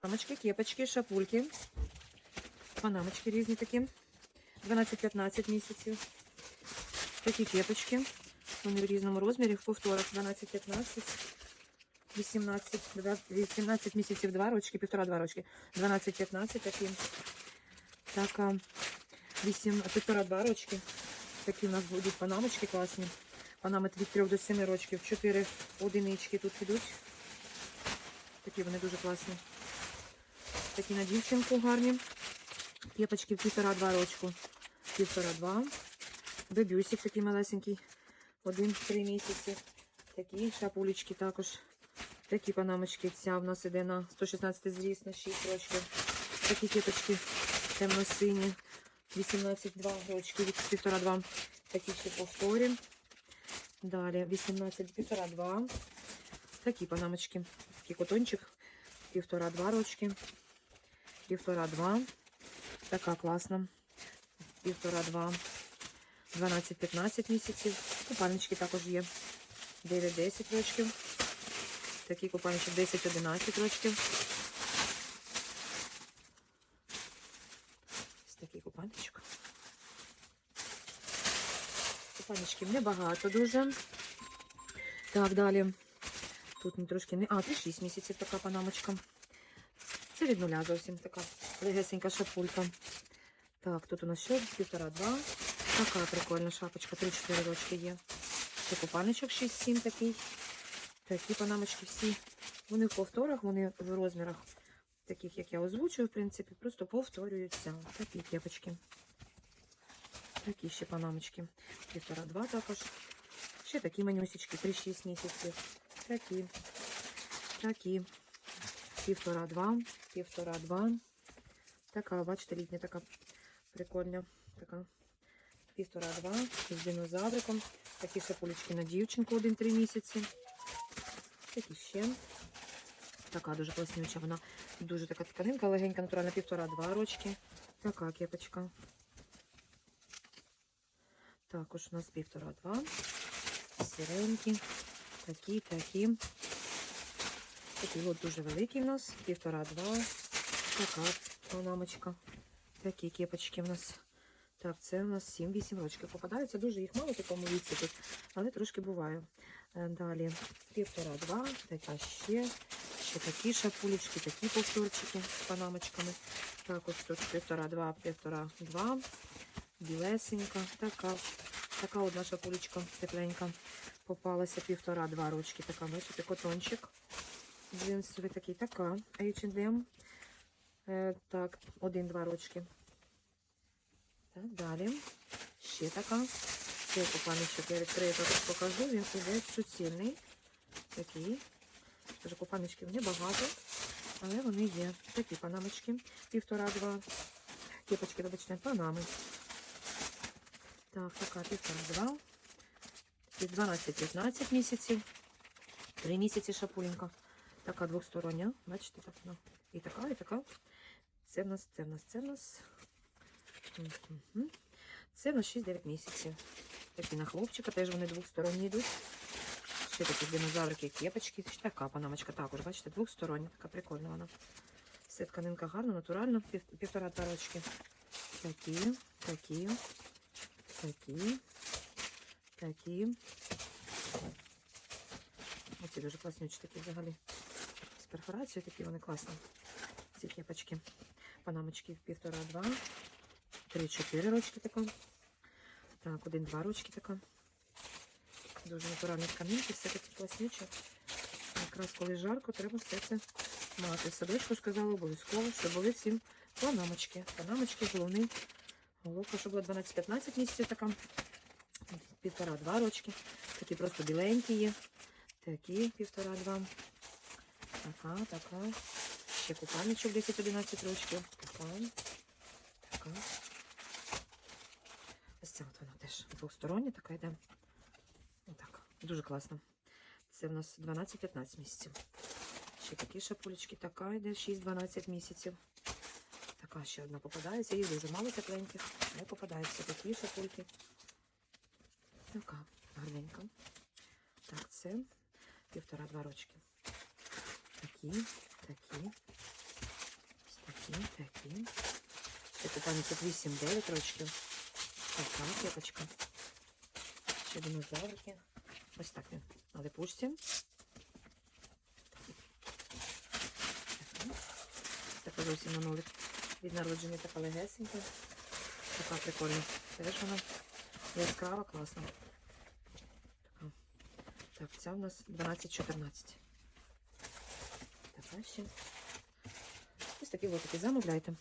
Панамочки, кепочки, шапульки. Панамочки різні такі. 12-15 місяців. Такі кепочки. Вони в різному розмірі, в повторах 12-15. 18, два- 18 місяців 2 рочки, півтора-два рочки. 12-15 такі. Так, 8, півтора-два рочки. Такі у нас будуть панамочки класні. Панами від 3 до 7 рочків. 4 одинички тут ідуть. Такі вони дуже класні. Такі на дівчинку гарні. Кепочки півтора-два рочку. Півтора-два. Бебюсик такий малесенький. Один-три місяці. Такі шапулечки також. Такі панамочки. Ця в нас іде на 116 зріст на 6 рочків. Такі кепочки темно-сині. 18-2 рочки від півтора-два. Такі ще повторі. Далі 18 півтора-два. Такі панамочки. Такий котончик. Півтора-два рочки. Півтора-два. Така класна. Півтора-два. 12-15 місяців. Купальнички також є. 9-10 рочків. Такий купальничок 10-11 рочків. Ось такий купальничок. Купальничків небагато дуже. Так, далі. Тут не трошки не. А, 3-6 місяців така панамочка. Це від нуля зовсім така легесенька шапулька. Так, тут у нас ще півтора-два. Така прикольна шапочка, 3-4 рочки є. Ще купальничок 6-7 такий. Такі панамочки всі. Вони в повторах, вони в розмірах, таких, як я озвучую, в принципі, просто повторюються. Такі кепочки. Такі ще панамочки. Півтора-два також. Ще такі манюсічки, 3-6 місяців. Такі. Такі. Півтора-два. Півтора-два. Така, бачите, літня така прикольна. Така. Півтора-два. З динозавриком. Такі шапулечки на дівчинку 1-3 місяці. Такі ще. Така дуже класнюча. Вона дуже така тканинка, легенька, натуральна, півтора-два рочки. Така кепочка. Також у нас півтора-два. Сіренькі. Такі, такі. Такий лот дуже великий у нас. Півтора-два. Така панамочка. Такі кепочки у нас. Так, це у нас 7-8 рочків. Попадаються дуже їх мало в такому віці тут, але трошки буває. Е, Далі півтора-два, така ще. Ще такі шапулечки, такі повторчики з панамочками. Також тут півтора-два, півтора-два. Білесенька. Така. Така одна шапулечка тепленька. Попалася півтора-два рочки. Така, бачите, котончик. Джинсовий такий, така. H&M. Е, так, один-два рочки. Так, далі. Ще така. Цей купальничок я відкрию, також покажу. Він іде суцільний. Такий. Тож купальничків небагато, але вони є. Такі панамочки. Півтора-два. Кепочки, вибачте, панами. Так, така півтора-два. 12-15 місяців. Три місяці шапулінка. Така двостороння. Бачите, так вона. І така, і така. Це в нас, це в нас, це в нас. Це в нас 6-9 місяців. Такі на хлопчика, теж вони двосторонні йдуть. Ще такі динозаврики, кепочки. Така панамочка також, бачите, двостороння, така прикольна вона. Все тканинка гарна, натуральна, пів, півтора тарочки. Такі, такі, такі, такі. Оці дуже класнючі такі взагалі. Перфорацією такі вони класні. Ці кепочки. Панамочки півтора-два. Три-чотири рочки така. Так, один-два рочки така. Дуже натуральні тканинки, все таке класнюче. Якраз коли жарко, треба все це мати. Садочку сказала обов'язково, щоб були всім панамочки. Панамочки, головний. Головка, щоб було 12-15 місяців така. Півтора-два рочки. Такі просто біленькі є. Такі півтора-два. Така, така. Ще купальничок 10-11 рочків. Така. Така. Ось ця от вона теж двостороння така йде. Отак. Дуже класно. Це в нас 12-15 місяців. Ще такі шапулечки. Така йде 6-12 місяців. Така ще одна попадається. Їх дуже мало тепленьких. Не попадаються такі шапульки. Така гарненька. Так, це півтора-два рочки. Такі, такі, такі, такі. Ще тут 8-9 рочків. Така кепочка. Ще динозаврики. Ось так він на липучці. Така. Зовсім на нулик. Від народження така легесенька. Така прикольна. Теж вона яскрава, класна. Так, ця у нас 12-14. Така ще. Ось такі лотики замовляйте.